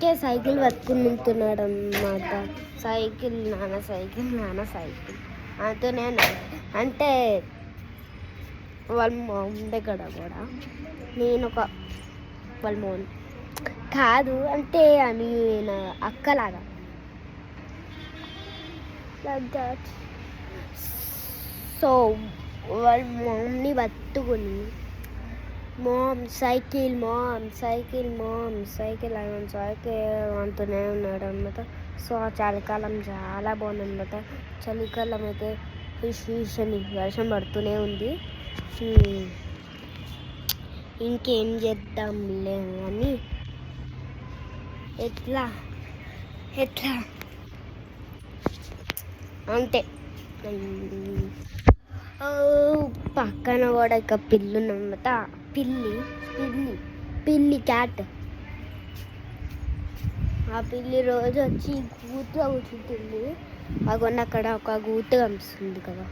ఊరికే సైకిల్ పట్టుకుని అన్నమాట సైకిల్ నాన్న సైకిల్ నాన్న సైకిల్. అంటూనే నేను అంటే వాళ్ళ మామ్ దగ్గర కూడా నేను ఒక వాళ్ళ మోన్ కాదు అంటే ఆమె అక్కలాగా. సో వాళ్ళ మమ్మీ పట్టుకుని mom cycle mom cycle mom cycle ఆయన సైకిల్ అంటూనే ఉన్నాడు అనమాట సో ఆ చలికాలం చాలా బాగుందనమాట చలికాలం అయితే అని వర్షం పడుతూనే ఉంది. ఇంకేం చేద్దాంలే అని. ఎట్లా? ఎట్లా? అంతే. ఓ, పక్కన కూడా ఇక పిల్లి ఉన్నమాట పిల్లి పిల్లి పిల్లి క్యాట్ ఆ పిల్లి రోజు వచ్చి గూతుగా కూర్చుంటుంది. అక్కడ ఒక గూతు కనిపిస్తుంది కదా.